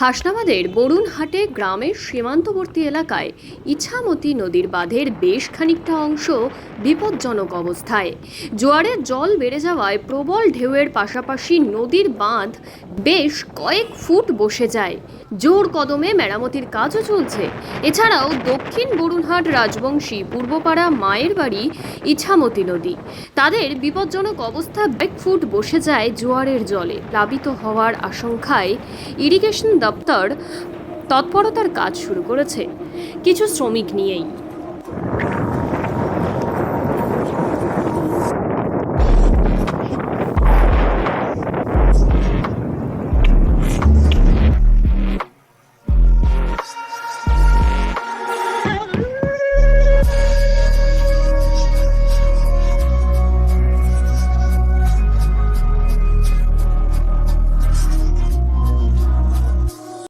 হাসনাবাদের বরুণহাটে গ্রামের সীমান্তবর্তী এলাকায় ইছামতি নদীর বাঁধের বেশ খানিকটা অংশ বিপজ্জনক অবস্থায়। জোয়ারের জল বেড়ে যাওয়ায় প্রবল ঢেউয়ের পাশাপাশি নদীর বাঁধ বেশ কয়েক ফুট বসে যায়। জোর কদমে মেরামতির কাজও চলছে। এছাড়াও দক্ষিণ বরুণহাট রাজবংশী পূর্বপাড়া মায়ের বাড়ি ইছামতি নদী। তাদের বিপজ্জনক অবস্থা এক ফুট বসে যায় জোয়ারের জলে। প্লাবিত হওয়ার আশঙ্কায় ইরিগেশন দপ্তর তৎপরতার কাজ শুরু করেছে। কিছু শ্রমিক নিয়েই।